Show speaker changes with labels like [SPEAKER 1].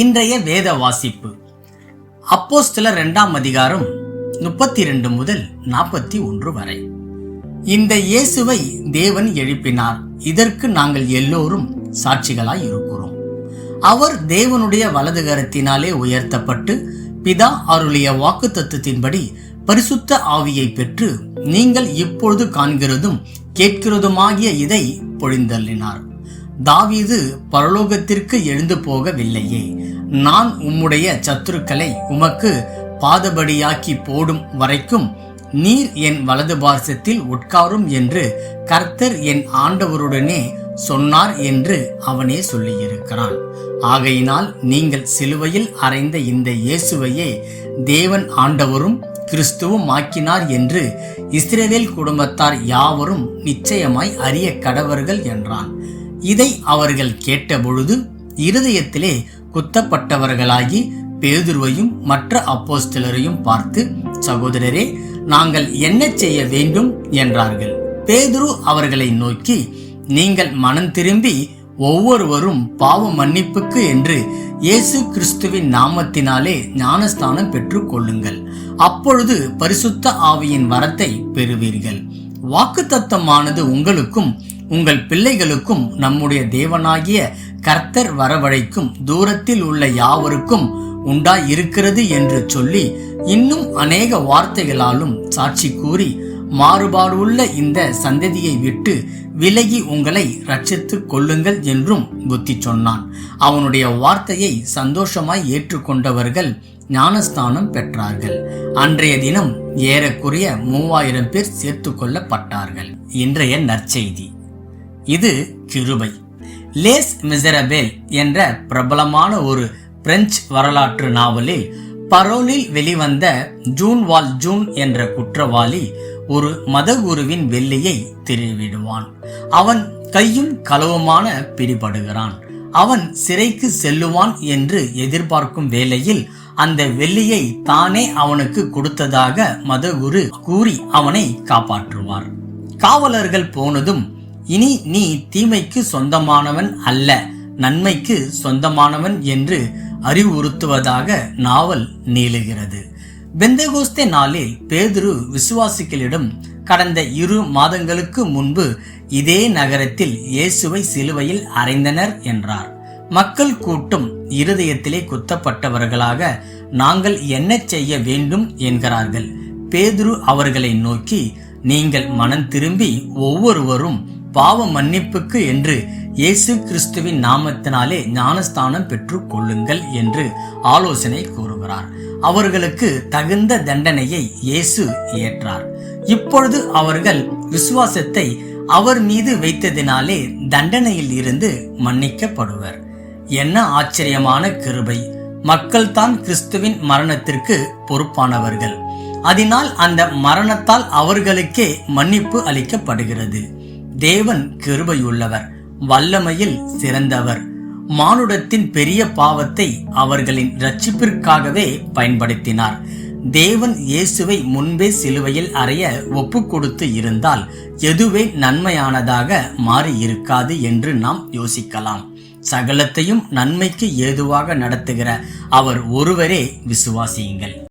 [SPEAKER 1] இன்றைய வேத வாசிப்பு. அப்போஸ்தலர் இரண்டாம் அதிகாரம் முப்பத்தி ரெண்டு முதல் நாற்பத்தி ஒன்று வரை. இந்த இயேசுவை தேவன் எழுப்பினார். இதற்கு நாங்கள் எல்லோரும் சாட்சிகளாய் இருக்கிறோம். அவர் தேவனுடைய வலது கரத்தினாலே உயர்த்தப்பட்டு பிதா அருளிய வாக்கு தத்துவத்தின்படி பரிசுத்த ஆவியை பெற்று நீங்கள் இப்பொழுது காண்கிறதும் கேட்கிறதுமாகிய இதை பொழிந்தள்ளினார். தாவீது பரலோகத்திற்கு எழுந்து போகவில்லையே. நான் உம்முடைய சத்துருக்களை உமக்கு பாதபடியாக்கி போடும் வரைக்கும் நீர் என் வலது பார்சத்தில் உட்காரும் என்று கர்த்தர் என் ஆண்டவருடனே சொன்னார் என்று அவனே சொல்லியிருக்கிறான். ஆகையினால் நீங்கள் சிலுவையில் அறைந்த இந்த இயேசுவையே தேவன் ஆண்டவரும் கிறிஸ்துவும் ஆக்கினார் என்று இஸ்ரேவேல் குடும்பத்தார் யாவரும் நிச்சயமாய் அறிய கடவர்கள் என்றான். இதை அவர்கள் கேட்டபொழுது இருதயத்திலே குத்தப்பட்டவர்களாகி பேதுருவையும் மற்ற அப்போஸ்தலரையும் பார்த்து சகோதரரே நாங்கள் என்ன செய்ய வேண்டும்? என்றார்கள். பேதுரு அவர்களை நோக்கி நீங்கள் மனம் திரும்பி ஒவ்வொருவரும் பாவ மன்னிப்புக்கு என்று இயேசு கிறிஸ்துவின் நாமத்தினாலே ஞானஸ்தானம் பெற்றுக்கொள்ளுங்கள் அப்பொழுது பரிசுத்த ஆவியின் வரத்தை பெறுவீர்கள். வாக்குத்தத்தமானது உங்களுக்கும் உங்கள் பிள்ளைகளுக்கும் நம்முடைய தேவனாகிய கர்த்தர் வரவழைக்கும் தூரத்தில் உள்ள யாவருக்கும் உண்டாயிருக்கிறது என்று சொல்லி இன்னும் அநேக வார்த்தைகளாலும் சாட்சி கூறி மாறுபாடுள்ள இந்த சந்ததியை விட்டு விலகி உங்களை ரட்சித்துக் கொள்ளுங்கள் என்றும் புத்தி சொன்னான். அவனுடைய வார்த்தையை சந்தோஷமாய் ஏற்றுக்கொண்டவர்கள் ஞானஸ்தானம் பெற்றார்கள். அன்றைய தினம் ஏறக்குறைய மூவாயிரம் பேர் சேர்த்து கொள்ளப்பட்டார்கள். இன்றைய நற்செய்தி. இது கிருபை. லேஸ் மிசரபேல் என்ற பிரபலமான ஒரு பிரெஞ்சு வரலாற்று நாவலில் பரோலில் வெளிவந்த ஜூன் வால் ஜூன் என்ற குற்றவாளி ஒரு மதகுருவின் வெள்ளியை திருவிடுவான் அவன் கையும் களவுமான பிடிபடுகிறான். அவன் சிறைக்கு செல்லுவான் என்று எதிர்பார்க்கும் வேளையில் அந்த வெள்ளியை தானே அவனுக்கு கொடுத்ததாக மதகுரு கூறி அவனை காப்பாற்றுவார். காவலர்கள் போனதும் இனி நீ தீமைக்கு சொந்தமானவன் அல்ல நன்மைக்கு சொந்தமானவன் என்று அறிவுறுத்துவதாக நாவல் நீளுகிறது. பெந்தகோஸ்தே நாளில் பேதுரு விசுவாசிகளிடம் கடந்த இரு மாதங்களுக்கு முன்பு இதே நகரத்தில் இயேசுவை சிலுவையில் அறைந்தனர் என்றார். மக்கள் கூட்டம் இருதயத்திலே குத்தப்பட்டவர்களாக நாங்கள் என்ன செய்ய வேண்டும் என்கிறார்கள். பேதுரு அவர்களை நோக்கி நீங்கள் மனம் திரும்பி ஒவ்வொருவரும் பாவ மன்னிப்புக்கு என்று இயேசு கிறிஸ்துவின் நாமத்தினாலே ஞானஸ்தானம் பெற்றுக் கொள்ளுங்கள் என்று ஆலோசனை கூறுகிறார். அவர்களுக்கு தகுந்த தண்டனையை இயேசு ஏற்றார். இப்பொழுது அவர்கள் விசுவாசத்தை அவர் மீது வைத்ததினாலே தண்டனையில் இருந்து மன்னிக்கப்படுவர். என்ன ஆச்சரியமான கிருபை! மக்கள்தான் கிறிஸ்துவின் மரணத்திற்கு பொறுப்பானவர்கள். அதனால் அந்த மரணத்தால் அவர்களுக்கே மன்னிப்பு அளிக்கப்படுகிறது. தேவன் கிருபையுள்ளவர் வல்லமையில் சிறந்தவர். மானுடத்தின் பெரிய பாவத்தை அவர்களின் ரட்சிப்பிற்காகவே பயன்படுத்தினார். தேவன் இயேசுவை முன்பே சிலுவையில் அறைய ஒப்பு கொடுத்து இருந்தால் எதுவே நன்மையானதாக மாறி இருக்காது என்று நாம் யோசிக்கலாம். சகலத்தையும் நன்மைக்கு ஏதுவாக நடத்துகிற அவர் ஒருவரே விசுவாசியுங்கள்.